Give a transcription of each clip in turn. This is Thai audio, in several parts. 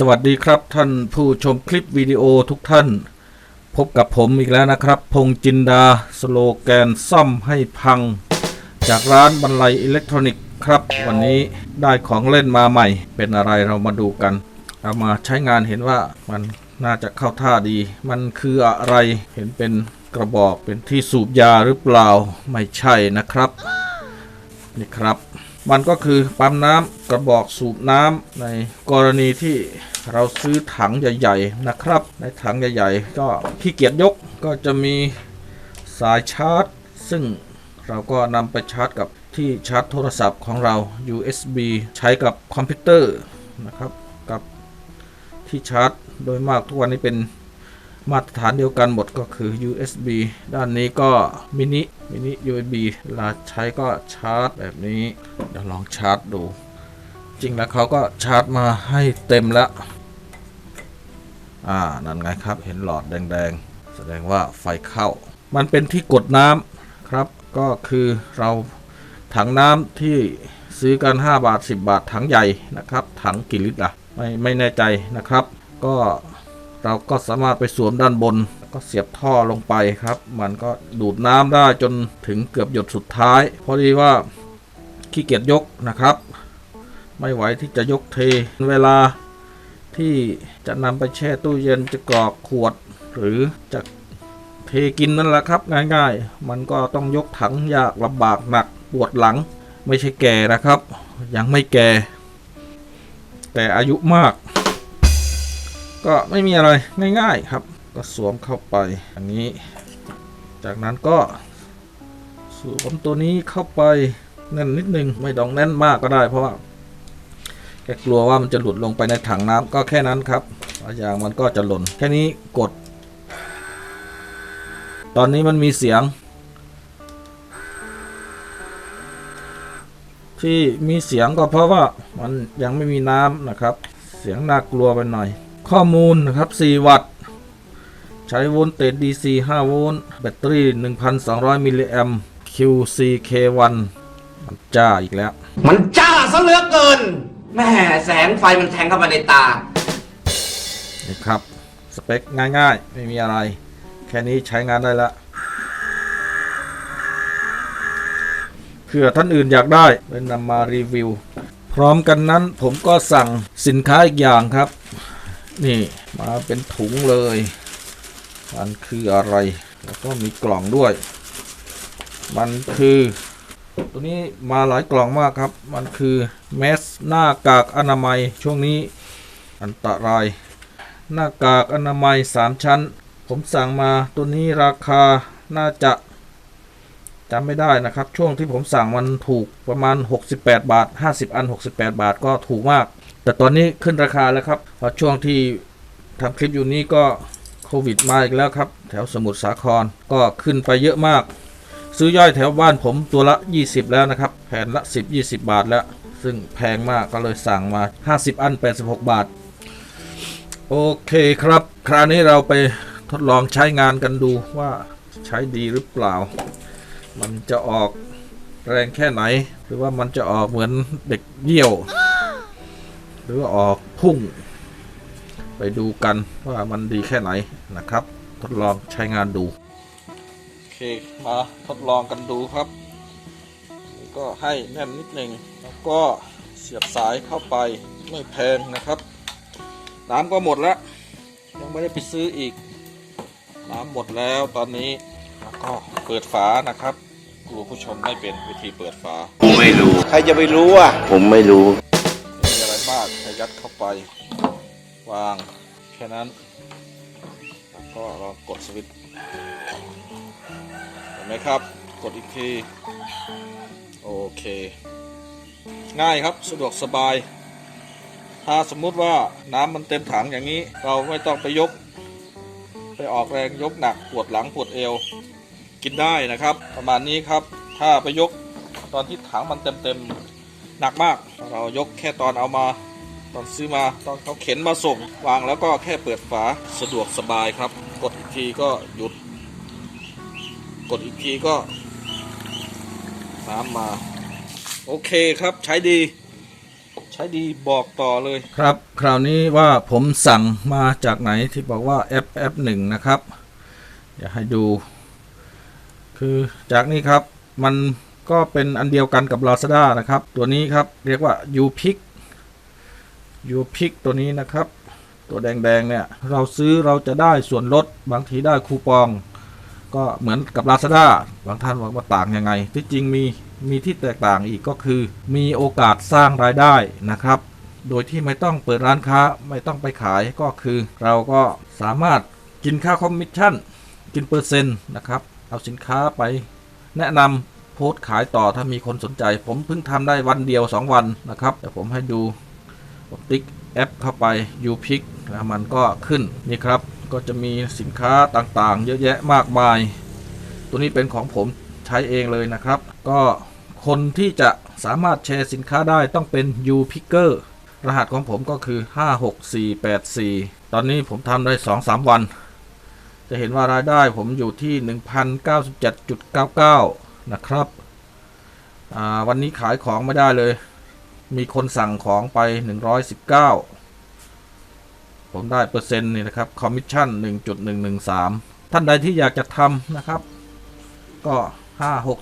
สวัสดีครับท่านผู้ชมคลิปวิดีโอทุกท่าน พบกับผมอีกแล้วนะครับ พงจินดาสโลแกนซ่อมให้พัง จากร้านบรรลัยอิเล็กทรอนิกส์ครับ วันนี้ได้ของเล่นมาใหม่ เป็นอะไรเรามาดูกัน เอามาใช้งานเห็นว่ามันน่าจะเข้าท่าดี มันคืออะไรเห็นเป็นกระบอกเป็นที่สูบยาหรือเปล่าไม่ใช่นะครับ นี่ครับ มันก็คือปั๊มน้ำกระบอกสูบน้ำในกรณีที่เราซื้อถังใหญ่ ๆ นะครับ ในถังใหญ่ ๆ ก็ขี้เกียจยกก็จะมีสายชาร์จ ซึ่งเราก็นำไปชาร์จกับที่ชาร์จโทรศัพท์ของเรา USB ใช้กับคอมพิวเตอร์นะครับ กับที่ชาร์จ โดยมากทุกวันนี้เป็น มาตรฐานเดียวกันหมดก็คือ USB ด้านนี้ก็มินิมินิ USB เวลาใช้ก็ชาร์จแบบนี้เดี๋ยวลองชาร์จดู จริงแล้วเขาก็ชาร์จมาให้เต็มแล้วอ่านั่นไงครับเห็นหลอดแดงๆ แสดงว่าไฟเข้า มันเป็นที่กดน้ำครับ ก็คือเราถังน้ำที่ซื้อกัน 5 บาท 10 บาทถังใหญ่นะครับ ถังกี่ลิตรล่ะไม่ไม่แน่ใจนะครับ ก็ เราก็สามารถไปสวมด้านบนก็เสียบท่อลงไปครับ มันก็ดูดน้ำได้จนถึงเกือบหยดสุดท้าย พอดีว่าขี้เกียจยกนะครับ ไม่ไหวที่จะยกเทเวลาที่จะนำไปแช่ตู้เย็นจะกรอกขวด หรือจะเทกินนั่นแหละครับ ง่ายๆ มันก็ต้องยกถังยากลำบากหนักปวดหลัง ไม่ใช่แก่นะครับ ยังไม่แก่ แต่อายุมาก ก็ไม่มีอะไรง่ายๆครับ ก็สวมเข้าไปอย่างนี้ จากนั้นก็ สวมตัวนี้เข้าไปแน่นนิดนึงไม่ต้องแน่นมากก็ได้ เพราะว่าแกกลัวว่ามันจะหลุดลงไปในถังน้ำก็แค่นั้นครับอย่างมันก็จะหล่น แค่นี้กด ตอนนี้มันมีเสียง ที่มีเสียงก็เพราะว่ามันยังไม่มีน้ำนะครับ เสียงน่ากลัวไปหน่อย ข้อมูลนะครับ 4 วัตต์ ใช้โวลต์เตจ DC 5 โวลต์ แบตเตอรี่ 1,200 มิลลิแอมป์ QCK1 มันจ้าอีกแล้ว มันจ้าซะเหลือเกิน แม่แสงไฟมันแทงเข้ามาในตานี่ครับ สเปคง่ายๆ ไม่มีอะไร แค่นี้ใช้งานได้ละเผื่อท่านอื่นอยากได้เป็นนำมารีวิว พร้อมกันนั้นผมก็สั่งสินค้าอีกอย่างครับ นี่มาเป็นถุงเลย มันคืออะไร แล้วก็มีกล่องด้วย มันคือ ตัวนี้มาหลายกล่องมากครับ มันคือแมสหน้ากากอนามัยช่วงนี้อันตราย หน้ากากอนามัย 3 ชั้น ผมสั่งมาตัวนี้ราคาน่าจะจำไม่ได้นะครับ ช่วงที่ผมสั่งมันถูกประมาณ 68 บาท 50 อัน 68 บาทก็ถูกมาก แต่ตอนนี้ขึ้นราคาแล้วครับเพราะช่วงที่ทำคลิปอยู่นี้ก็โควิดมาอีกแล้วครับ แถวสมุทรสาครก็ขึ้นไปเยอะมาก ซื้อย่อยแถวบ้านผมตัวละ 20 แล้วนะครับ แผ่นละ 10 20 บาทแล้ว ซึ่งแพงมากก็เลยสั่งมา 50 อัน 86 บาท โอเคครับ คราวนี้เราไปทดลองใช้งานกันดูว่าใช้ดีหรือเปล่า มันจะออกแรงแค่ไหน หรือว่ามันจะออกเหมือนเด็กเยี่ยว หรือว่าออกพุ่ง ไปดูกันว่ามันดีแค่ไหนนะครับ ทดลองใช้งานดู โอเค มาทดลองกันดูครับ ก็ให้แน่นนิดหนึ่งแล้วก็เสียบสายเข้าไปไม่แพงนะครับ น้ำก็หมดแล้ว ยังไม่ได้ไปซื้ออีก น้ำหมดแล้วตอนนี้แล้วก็เปิดฝานะครับกลัวผู้ชมไม่เป็นวิธีเปิดฝาผมไม่รู้ ใครจะไปรู้อะ ผมไม่รู้ ยัดเข้าไป วางแค่นั้น แล้วก็ลองกดสวิตช์เห็นไหมครับ กดอีกที โอเค ง่ายครับสะดวกสบาย ถ้าสมมุติว่าน้ำมันเต็มถังอย่างนี้ เราไม่ต้องไปยก ไปออกแรงยกหนักปวดหลังปวดเอว กินได้นะครับ ประมาณนี้ครับ ถ้าไปยกตอนที่ถังมันเต็มๆหนักมาก เรายกแค่ตอนเอามา ตอนซื้อมาตอนเขาเข็นมาส่ง วางแล้วก็แค่เปิดฝาสะดวกสบายครับ กดอีกทีก็หยุด กดอีกทีก็น้ำมา โอเคครับใช้ดี ใช้ดีบอกต่อเลยครับ คราวนี้ว่าผมสั่งมาจากไหนที่บอกว่าแอปแอปหนึ่งนะครับอยากให้ดู คือจากนี้ครับมันก็เป็นอันเดียวกันกับ Lazada นะครับ ตัวนี้ครับ เรียกว่า UPick UPick ตัวนี้นะครับ ตัวแดงๆเนี่ย เราซื้อเราจะได้ส่วนลดบางทีได้คูปอง ก็เหมือนกับ Lazada บางท่านบอกว่าต่างยังไง ที่จริงมีมีที่แตกต่างอีกก็คือ มีโอกาสสร้างรายได้นะครับ โดยที่ไม่ต้องเปิดร้านค้าไม่ต้องไปขายก็คือ เราก็สามารถกินค่าคอมมิชชั่นกินเปอร์เซ็นต์นะครับ เอาสินค้าไปแนะนำโพสต์ขายต่อถ้ามีคนสนใจ ผมเพิ่งทำได้วันเดียว 2 วันนะครับแต่ผมให้ดู ติ๊กแอปเข้าไป u p i c แล้วมันก็ขึ้นนี่ครับก็จะมีสินค้าต่างๆ เยอะแยะมากมาย ตัวนี้เป็นของผมใช้เองเลยนะครับ ก็คนที่จะสามารถแชร์สินค้าได้ต้องเป็น u p i c k e r รหัสของผมก็คือ 56484 ตอนนี้ผมทำได้ 2-3 วัน จะเห็นว่ารายได้ผมอยู่ที่ 1,097.99 นะครับ วันนี้ขายของไม่ได้เลย มีคนสั่งของไป 119 ผมได้เปอร์เซ็นต์นี่นะครับคอมมิชชั่น 1.113 ท่านใดที่อยากจะทำนะครับ ก็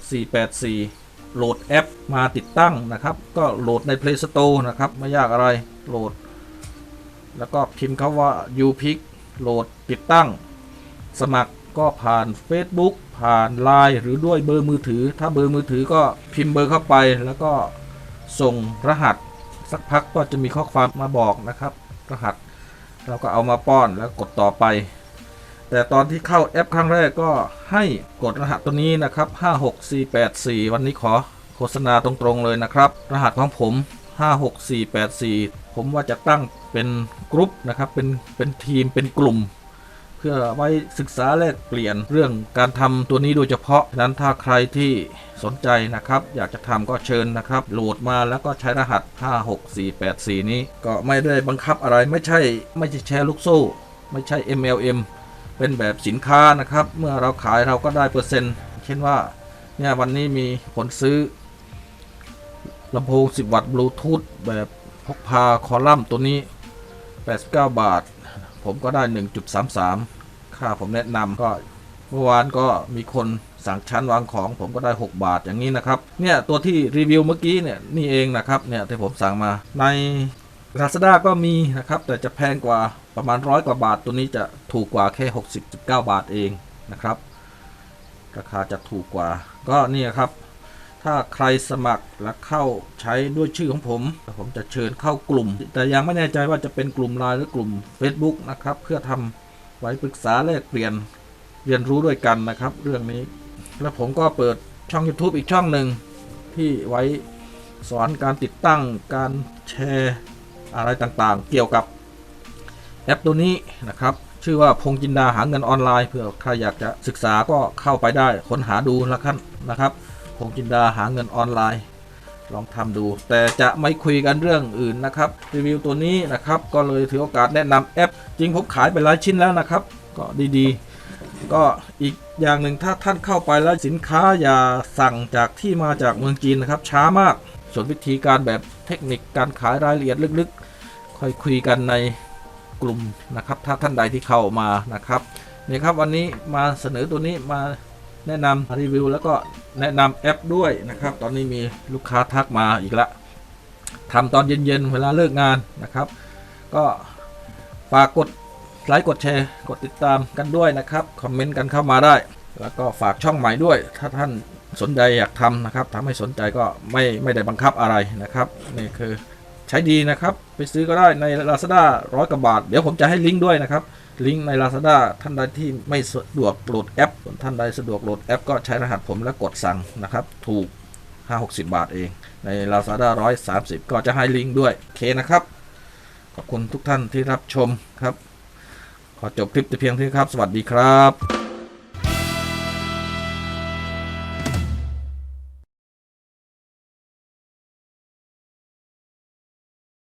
56484 โหลดแอปมาติดตั้งนะครับ ก็โหลดใน Play Store นะครับ ไม่ยากอะไรโหลด แล้วก็พิมพ์คาว่า upic โหลดติดตั้ง สมัครก็ผ่าน Facebook ผ่าน Line หรือด้วยเบอร์มือถือ ถ้าเบอร์มือถือก็พิมพ์เบอร์เข้าไปแล้วก็ ส่งรหัสสักพักก็จะมีข้อความมาบอกนะครับ รหัสเราก็เอามาป้อนแล้วกดต่อไป แต่ตอนที่เข้าแอปครั้งแรกก็ให้กดรหัสตัวนี้นะครับ 56484 วันนี้ขอโฆษณาตรงๆเลยนะครับ รหัสของผม 56484 ผมว่าจะตั้งเป็นกรุ๊ปนะครับ เป็นเป็นทีมเป็นกลุ่ม เพื่อไว้ศึกษาแลกเปลี่ยนเรื่องการทำตัวนี้โดยเฉพาะฉะนั้นถ้าใครที่ สนใจนะครับ อยากจะทำก็เชิญนะครับ โหลดมาแล้วก็ใช้รหัส 56484 นี้ ก็ไม่ได้บังคับอะไรไม่ใช่ไม่ใช่แชร์ลูกโซ่ ไม่ใช่ MLM เป็นแบบสินค้านะครับ เมื่อเราขายเราก็ได้เปอร์เซ็นต์ เช่นว่าเนี่ยวันนี้มีคนซื้อลำโพง 10 วัตต์บลูทูธแบบพกพาคอลัมน์ตัวนี้ 89 บาท ผมก็ได้ 1.33 ค่าผมแนะนำก็เมื่อวานก็มีคน สั่งชั้นวางของผมก็ได้ 6 บาทอย่างนี้นะครับ เนี่ยตัวที่รีวิวเมื่อกี้เนี่ยนี่เองนะครับเนี่ยที่ผมสั่งมาใน Lazada ก็มีนะครับ แต่จะแพงกว่าประมาณร้อยกว่าบาท ตัวนี้จะถูกกว่าแค่60.9 บาทเองนะครับ ราคาจะถูกกว่า ก็นี่ครับ ถ้าใครสมัครและเข้าใช้ด้วยชื่อของผม ผมจะเชิญเข้ากลุ่ม แต่ยังไม่แน่ใจว่าจะเป็นกลุ่มไลน์หรือกลุ่ม Facebook นะครับ เพื่อทำไว้ปรึกษาแลกเปลี่ยนเรียนรู้ด้วยกันนะครับ เรื่องนี้ แล้วผมก็เปิดช่อง YouTube อีกช่องหนึ่งที่ไว้สอนการติดตั้งการแชร์อะไรต่างๆ เกี่ยวกับแอปตัวนี้นะครับ ชื่อว่าพงจินดาหาเงินออนไลน์เผื่อใครอยากจะศึกษาก็เข้าไปได้ค้นหาดูล้วกันนะครับพงจินดาหาเงินออนไลน์ ลองทำดู แต่จะไม่คุยกันเรื่องอื่นนะครับรีวิวตัวนี้นะครับ ก็เลยถือโอกาสแนะนำแอป จริงผมขายไปหลายชิ้นแล้วนะครับ ก็ดีๆ ก็อีกอย่างหนึ่งถ้าท่านเข้าไปแล้วสินค้าอย่าสั่งจากที่มาจากเมืองจีนนะครับ ช้ามาก ส่วนวิธีการแบบเทคนิคการขายรายละเอียดลึกๆ ค่อยคุยกันในกลุ่มนะครับ ถ้าท่านใดที่เข้ามานะครับนี่ครับวันนี้มาเสนอตัวนี้มาแนะนำรีวิวแล้วก็แนะนำแอปด้วยนะครับ ตอนนี้มีลูกค้าทักมาอีกแล้วทำตอนเย็นๆเวลาเลิกงานนะครับ ก็ฝากกด ไลค์กดแชร์ กดติดตามกันด้วยนะครับ คอมเมนต์กันเข้ามาได้ แล้วก็ฝากช่องใหม่ด้วย ถ้าท่านสนใจอยากทำนะครับถ้าไม่สนใจก็ไม่ไม่ได้บังคับอะไรนะครับนี่คือใช้ดีนะครับ ไปซื้อก็ได้ใน Lazada ร้อยกว่าบาท เดี๋ยวผมจะให้ลิงก์ด้วยนะครับ ลิงก์ใน Lazada ท่านใดที่ไม่สะดวกโหลดแอป ส่วนท่านใดสะดวกโหลดแอปก็ใช้รหัสผมแล้วกดสั่งนะครับ ถูก 5-60 บาทเอง ใน Lazada 130 ก็จะให้ลิงก์ด้วย โอเคนะครับ ขอบคุณทุกท่านที่รับชมครับ ขอจบคลิปแต่เพียงเท่านี้ครับ สวัสดีครับ